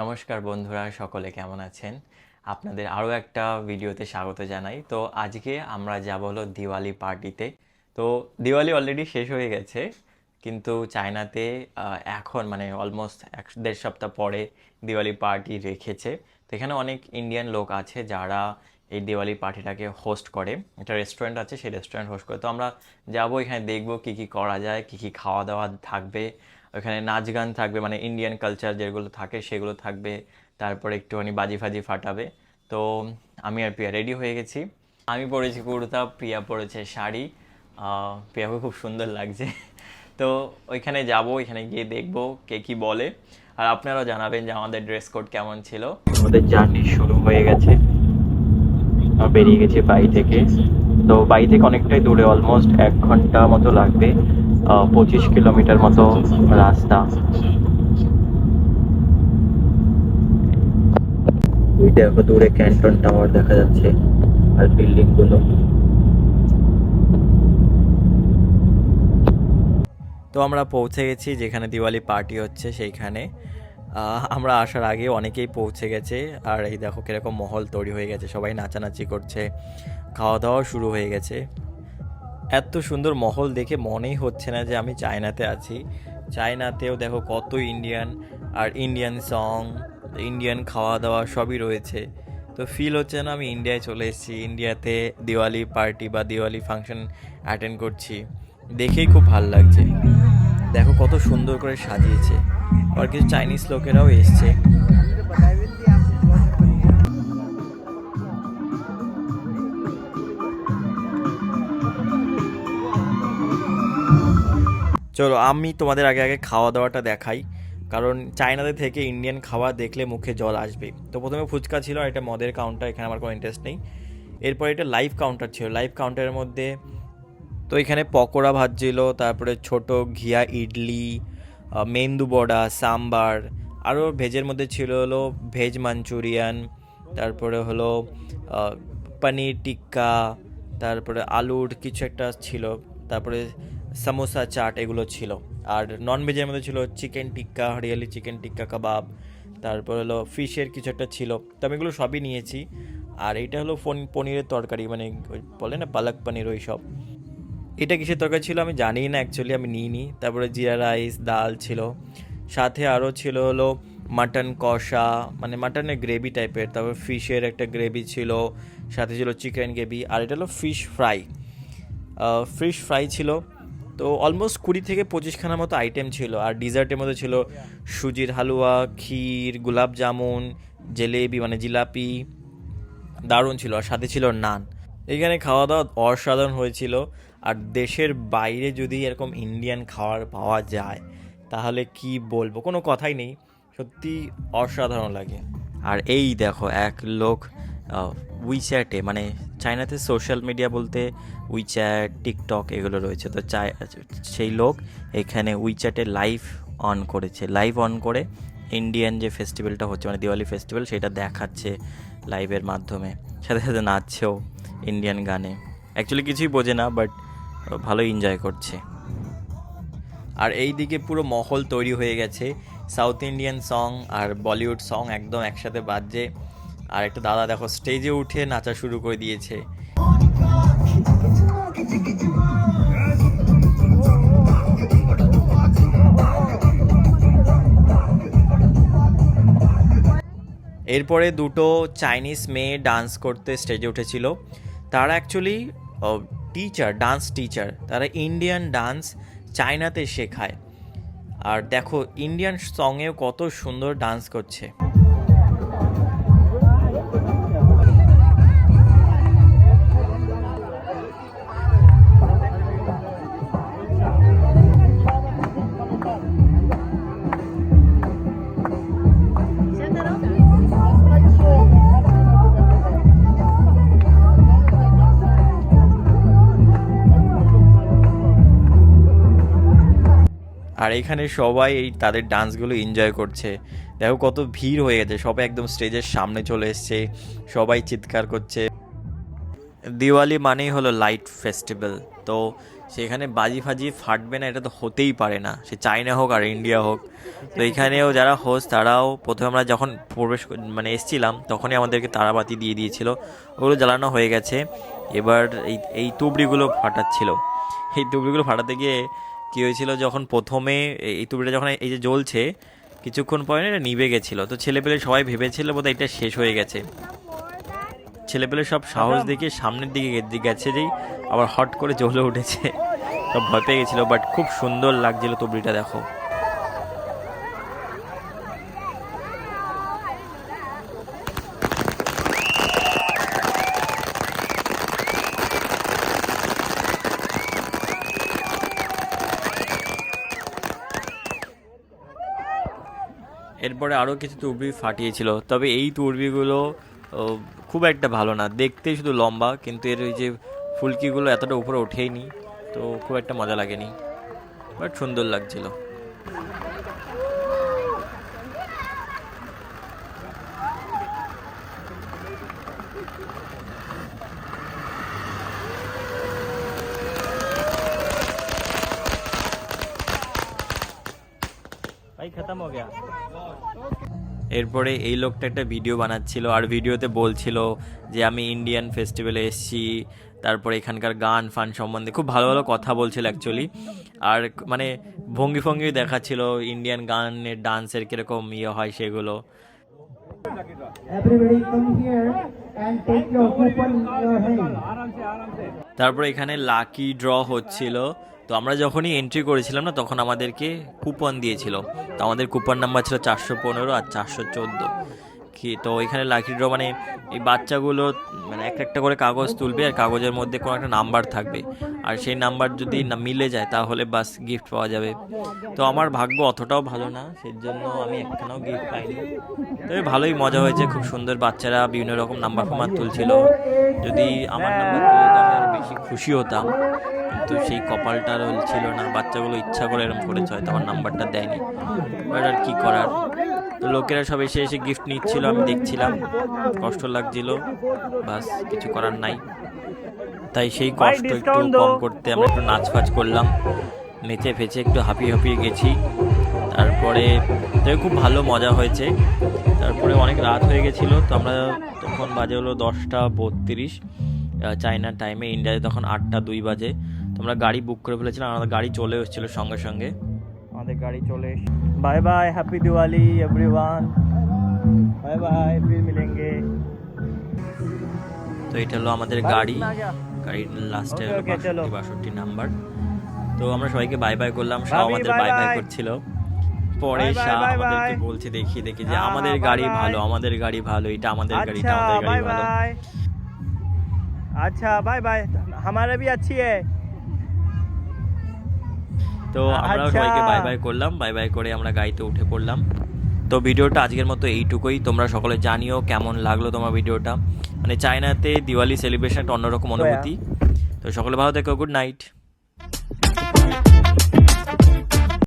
নমস্কার বন্ধুরা, সকলে কেমন আছেন? আপনাদের আরও একটা ভিডিওতে স্বাগত জানাই। তো আজকে আমরা যাব হলো দিওয়ালি পার্টিতে। তো দিওয়ালি অলরেডি শেষ হয়ে গেছে, কিন্তু চায়নাতে এখন মানে অলমোস্ট এক দেড় সপ্তাহ পরে দিওয়ালি পার্টি রেখেছে। তো এখানে অনেক ইন্ডিয়ান লোক আছে যারা এই দিওয়ালি পার্টিটাকে হোস্ট করে। একটা রেস্টুরেন্ট আছে, সেই রেস্টুরেন্ট হোস্ট করে। তো আমরা যাব, এখানে দেখব কী কী করা যায়, কী কী খাওয়া দাওয়া থাকবে। ওখানে নাচ গান থাকবে মানে ইন্ডিয়ান কালচার যেগুলো থাকে সেগুলো থাকবে, তারপরে একটুখানি বাজি ফাজি ফাটাবে। তো আমি আর প্রিয়া রেডি হয়ে গেছি। আমি পরেছি কুর্তা, প্রিয়া পরেছে শাড়ি। প্রিয়াকে খুব সুন্দর লাগছে। তো ওইখানে যাব, ওইখানে গিয়ে দেখব কে কি বলে। আর আপনারাও জানাবেন যে আমাদের ড্রেস কোড কেমন ছিল। আমাদের জার্নি শুরু হয়ে গেছে। বেরিয়ে গেছে বাড়ি থেকে। তো বাড়ি থেকে অনেকটাই দূরে অলমোস্ট এক ঘণ্টা মতো লাগবে। পঁচিশ কিলোমিটার মতো রাস্তা। ওই দেখো দূরে ক্যান্টন টাওয়ার দেখা যাচ্ছে আর বিল্ডিংগুলো তো আমরা পৌঁছে গেছি যেখানে দিওয়ালি পার্টি হচ্ছে সেইখানে। আহ, আমরা আসার আগে অনেকেই পৌঁছে গেছে। আর এই দেখো কীরকম মহল তৈরি হয়ে গেছে সবাই নাচানাচি করছে। খাওয়া দাওয়াও শুরু হয়ে গেছে। এত সুন্দর মহল দেখে মনেই হচ্ছে না যে আমি চায়নাতে আছি। চায়নাতেও দেখো কত ইন্ডিয়ান আর ইন্ডিয়ান সং ইন্ডিয়ান খাওয়া দাওয়া সবই রয়েছে। তো ফিল হচ্ছে না আমি ইন্ডিয়ায় চলে এসেছি। ইন্ডিয়াতে দিওয়ালি পার্টি বা দিওয়ালি ফাংশন অ্যাটেন্ড করছি। দেখেই খুব ভালো লাগছে। দেখো কত সুন্দর করে সাজিয়েছে। আর কিছু চাইনিজ লোকেরাও এসছে। চলো, আমি তোমাদের আগে আগে খাওয়া দাওয়াটা দেখাই। কারণ চায়নাতে থেকে ইন্ডিয়ান খাবার দেখলে মুখে জল আসবে। তো প্রথমে ফুচকা ছিল আর এটা মদের কাউন্টার এখানে আমার কোনো ইন্টারেস্ট নেই। এরপর এটা লাইভ কাউন্টার ছিল। লাইভ কাউন্টারের মধ্যে তো এখানে পকোড়া ভাজছিল, তারপরে ছোট ঘিয়া ইডলি মেন্দু বড়া, সাম্বার আরও ভেজের মধ্যে ছিল হলো ভেজ মাঞ্চুরিয়ান, তারপরে হলো পনির টিক্কা, তারপরে আলুর কিছু একটা ছিল, তারপরে সামোসা চাট এগুলো ছিল। আর নন ভেজের মধ্যে ছিল চিকেন টিক্কা হরিয়ালি চিকেন টিক্কা কাবাব তারপর হলো ফিশের কিছু একটা ছিল। তো আমি এগুলো সবই নিয়েছি। আর এটা হলো ফোন- পনিরের তরকারি মানে বলে না পালক পনির ওই সব। এটা কিসের তরকারি ছিল আমি জানি না অ্যাকচুয়ালি আমি নিইনি। তারপরে জিরা রাইস, ডাল ছিল। সাথে আরও ছিল হলো মাটন কষা মানে মাটনের গ্রেভি টাইপের। তারপর ফিশের একটা গ্রেভি ছিল, সাথে ছিল চিকেন গ্রেভি। আর এটা হলো ফিশ ফ্রাই ফিশ ফ্রাই ছিল। তো অলমোস্ট কুড়ি থেকে পঁচিশখানার মতো আইটেম ছিল। আর ডিজার্টের মধ্যে ছিল সুজির হালুয়া, ক্ষীর, গোলাপ জামুন, জেলেবি মানে জিলাপি, দারুণ ছিল। আর সাথে ছিল নান। এখানে খাওয়া দাওয়া অসাধারণ হয়েছিল। আর দেশের বাইরে যদি এরকম ইন্ডিয়ান খাবার পাওয়া যায়, তাহলে কি বলব? কোনো কথাই নেই। সত্যি অসাধারণ লাগে। আর এই দেখো, এক লোক উইচ্যাটে মানে চায়নাতে সোশ্যাল মিডিয়া বলতে উইচ্যাট টিকটক এগুলো রয়েছে। তো চাই সেই লোক এখানে উইচ্যাটে লাইভ অন করেছে। লাইভ অন করে ইন্ডিয়ান যে ফেস্টিভ্যালটা হচ্ছে মানে দিওয়ালি ফেস্টিভ্যাল সেটা দেখাচ্ছে লাইভের মাধ্যমে। সাথে সাথে নাচছেও ইন্ডিয়ান গানে। অ্যাকচুয়ালি কিছুই বোঝে না বাট ভালো এনজয় করছে। আর এই দিকে পুরো মহল তৈরি হয়ে গেছে। সাউথ ইন্ডিয়ান সং আর বলিউড সং একদম একসাথে বাজছে। আর একটা দাদা দেখো স্টেজে উঠে নাচা শুরু করে দিয়েছে। এরপরে দুটো চাইনিজ মেয়ে ডান্স করতে স্টেজে উঠেছিল। তারা অ্যাকচুয়ালি টিচার ডান্স টিচার তারা ইন্ডিয়ান ডান্স চায়নাতে শেখায়। আর দেখো ইন্ডিয়ান সঙ্গেও কত সুন্দর ডান্স করছে। আর এখানে সবাই এই তাদের ডান্সগুলো এনজয় করছে। দেখো কত ভিড় হয়ে গেছে, সবাই একদম স্টেজের সামনে চলে এসছে, সবাই চিৎকার করছে। দিওয়ালি মানেই হলো লাইট ফেস্টিভ্যাল তো সেখানে বাজি ফাজি ফাটবে না, এটা তো হতেই পারে না, সে চায়না হোক আর ইন্ডিয়া হোক। তো এখানেও যারা হোস্ট তারাও প্রথমে আমরা যখন প্রবেশ মানে এসছিলাম, তখনই আমাদেরকে তারাবাতি দিয়ে দিয়েছিল, ওগুলো জ্বালানো হয়ে গেছে। এবার এই এই তুবড়িগুলো ফাটাচ্ছিল। এই তুবড়িগুলো ফাটাতে গিয়ে কী হয়েছিল যখন প্রথমে এই তুবিটা যখন এই যে জ্বলছে কিছুক্ষণ পরে এটা নিভে গেছিল। তো ছেলেপেলে সবাই ভেবেছিল বোধহয় এটা শেষ হয়ে গেছে। ছেলেপেলে সব সাহস দেখে সামনের দিকে গেছে যেই আবার হট করে জ্বলে উঠেছে। সব ভয় পেয়ে গেছিল বাট খুব সুন্দর লাগছিল তুবড়িটা দেখো। এরপরে আরও কিছু তুরবি ফাটিয়েছিল তবে এই তুরবিগুলো ও, খুব একটা ভালো না দেখতে শুধু লম্বা কিন্তু এর ওই যে ফুলকিগুলো এতটা উপরে ওঠেইনি তো খুব একটা মজা লাগেনি বাট সুন্দর লাগছিল भाई खत्म हो गया এরপরে এই লোকটা একটা ভিডিও বানাচ্ছিল আর ভিডিওতে বলছিল যে আমি ইন্ডিয়ান ফেস্টিভ্যালে এসেছি তারপরে এখানকার গান ফান সম্বন্ধে খুব ভালো ভালো কথা বলছিল অ্যাকচুয়ালি আর মানে ভঙ্গি ফঙ্গি দেখাচ্ছিল ইন্ডিয়ান গানের ডান্সের কীরকম ইয়ে হয় সেগুলো. তারপরে এখানে লাকি ড্র হচ্ছিল। তো আমরা যখনই এন্ট্রি করেছিলাম না, তখন আমাদেরকে কুপন দিয়েছিল। তো আমাদের কুপন নাম্বার ছিল চারশো পনেরো আর চারশো চোদ্দ। কি তো এখানে লাকি ড্র মানে এই বাচ্চাগুলো মানে একটা একটা করে কাগজ তুলবে আর কাগজের মধ্যে কোনো একটা নাম্বার থাকবে। আর সেই নাম্বার যদি না মিলে যায় তাহলে বাস গিফট পাওয়া যাবে। তো আমার ভাগ্য অতটাও ভালো না সেই জন্য আমি একখানাও গিফট পাইনি। তবে ভালোই মজা হয়েছে, খুব সুন্দর বাচ্চারা বিভিন্ন রকম নাম্বার ফাম্বার তুলছিল। যদি আমার নাম্বার তুলে তো আমি বেশি খুশি হতাম। কিন্তু সেই কপালটা ছিল না, বাচ্চাগুলো ইচ্ছা করে এরকম করেছে, হয়তো আমার নাম্বারটা দেয়নি। আর কি করার? তো লোকেরা সব এসে এসে গিফট নিচ্ছিল আমি দেখছিলাম। কষ্ট লাগছিল বাস কিছু করার নাই। তাই সেই কষ্ট একটু কম করতে আমরা একটু নাচ ফাচ করলাম। নেচে ফেচে একটু হাঁপিয়ে হাঁপিয়ে গেছি। তারপরে তবে খুব ভালো মজা হয়েছে। তারপরে অনেক রাত হয়ে গেছিল তো আমরা তখন বাজে হলো দশটা বত্রিশ। চাইনার টাইমে ইন্ডিয়াতে তখন আটটা দুই বাজে। তো আমরা গাড়ি বুক করে ফেলেছিলাম আমাদের গাড়ি চলে এসেছিল সঙ্গে সঙ্গে। আমাদের গাড়ি চলে Bye bye happy Diwali everyone bye bye फिर मिलेंगे তো এটা হলো আমাদের গাড়ি आ गया গাড়ির লাস্টের Okay, okay, চলো। বাষট্টি বাষট্টি নাম্বার তো আমরা সবাইকে বাই বাই করলাম সব ভাবি, আমাদের bye বাই বাই bye. করছিল পরে Bye bye, শাহ bye আমাদেরকে bye. বলছে দেখিয়ে দেখি যে হ্যাঁ, আমাদের হ্যাঁ, bye গাড়ি bye. ভালো আমাদের গাড়ি ভালো এটা আমাদের গাড়ি এটা अच्छा আমাদের बाय গাড়ি ভালো बाय अच्छा बाय बाय हमारा भी अच्छी है তো আমরা আচ্ছা। সবাইকে বাই বাই করলাম। বাই বাই করে আমরা গাড়িতে উঠে পড়লাম। তো ভিডিওটা আজকের মতো এইটুকুই। তোমরা সকলে জানিও কেমন লাগল তোমার ভিডিওটা। মানে চায়নাতে দিওয়ালি সেলিব্রেশন একটা অন্যরকম অনুভূতি। তো সকলে ভালো থেকো গুড নাইট